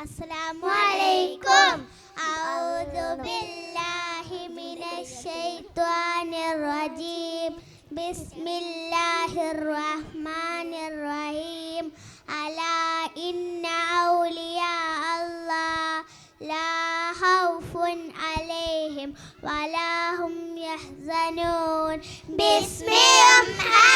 السلام عليكم. أعوذ بالله من الشيطان الرجيم. بسم الله الرحمن الرحيم. ألا إن أولياء الله لا خوف عليهم ولا هم يحزنون. بسم الله.